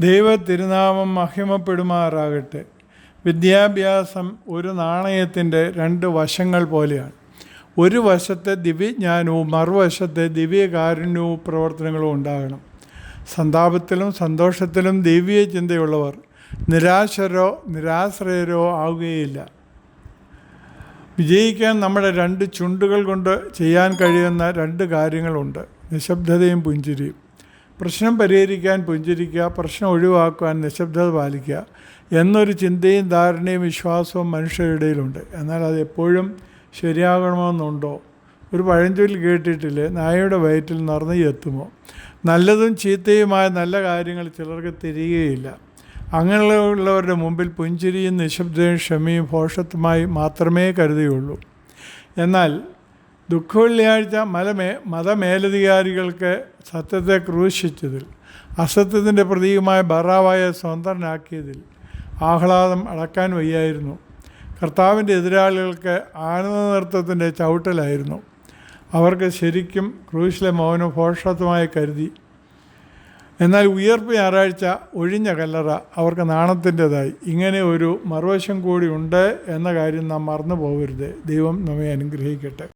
ദൈവ തിരുനാമം മഹിമപ്പെടുമാറാകട്ടെ. വിദ്യാഭ്യാസം ഒരു നാണയത്തിന്റെ രണ്ട് വശങ്ങൾ പോലെയാണ്. ഒരു വശത്തെ ദിവ്യജ്ഞാനവും മറുവശത്തെ ദിവ്യകാരുണ്യവും പ്രവർത്തനങ്ങളും ഉണ്ടാകണം. സന്താപത്തിലും സന്തോഷത്തിലും ദൈവീയ ചിന്തയുള്ളവർ നിരാശരോ നിരാശ്രയരോ ആവുകയില്ല. വിജയിക്കാൻ നമ്മുടെ രണ്ട് ചുണ്ടുകൾ കൊണ്ട് ചെയ്യാൻ കഴിയുന്ന രണ്ട് കാര്യങ്ങളുണ്ട്. നിശബ്ദതയും പുഞ്ചിരിയും. പ്രശ്നം പരിഹരിക്കാൻ പുഞ്ചിരിക്കുക പ്രശ്നം ഒഴിവാക്കാൻ നിശബ്ദത പാലിക്കുക എന്നൊരു ചിന്തയും ധാരണയും വിശ്വാസവും മനുഷ്യരുടെ ഇടയിലുണ്ട്. എന്നാൽ അത് എപ്പോഴും ശരിയാകണമെന്നുണ്ടോ? ഒരു പഴഞ്ചൊല്ലി കേട്ടിട്ടില്ലേ? നായയുടെ വയറ്റിൽ നിറഞ്ഞു എത്തുമോ നല്ലതും ചീത്തയുമായ നല്ല കാര്യങ്ങൾ ചിലർക്ക് തിരികെയില്ല. അങ്ങനെയുള്ളവരുടെ മുമ്പിൽ പുഞ്ചിരിയും നിശബ്ദയും ക്ഷമയും ഭോഷത്വമായി മാത്രമേ കരുതുകയുള്ളൂ. എന്നാൽ ദുഃഖവെള്ളിയാഴ്ച മലമേ മതമേലധികാരികൾക്ക് സത്യത്തെ ക്രൂശിച്ചതിൽ അസത്യത്തിന്റെ പ്രതീകമായ ബറാവായ സ്വതന്ത്രനാക്കിയതിൽ ആഹ്ലാദം അടക്കാൻ വയ്യായിരുന്നു. കർത്താവിന്റെ എതിരാളികൾക്ക് ആനന്ദ നൃത്തത്തിന്റെ ചവിട്ടലായിരുന്നു. അവർക്ക് ശരിക്കും ക്രൂശിലെ മൗനം ഭോഷത്വമായി കരുതി. എന്നാൽ ഉയർപ്പ് ഞായറാഴ്ച ഒഴിഞ്ഞ കല്ലറ അവർക്ക് നാണത്തിന്റെതായി. ഇങ്ങനെ ഒരു മറുവശം കൂടി ഉണ്ട് എന്ന കാര്യം നാം മറന്നു പോകരുത് ദൈവം നമ്മെ അനുഗ്രഹിക്കട്ടെ.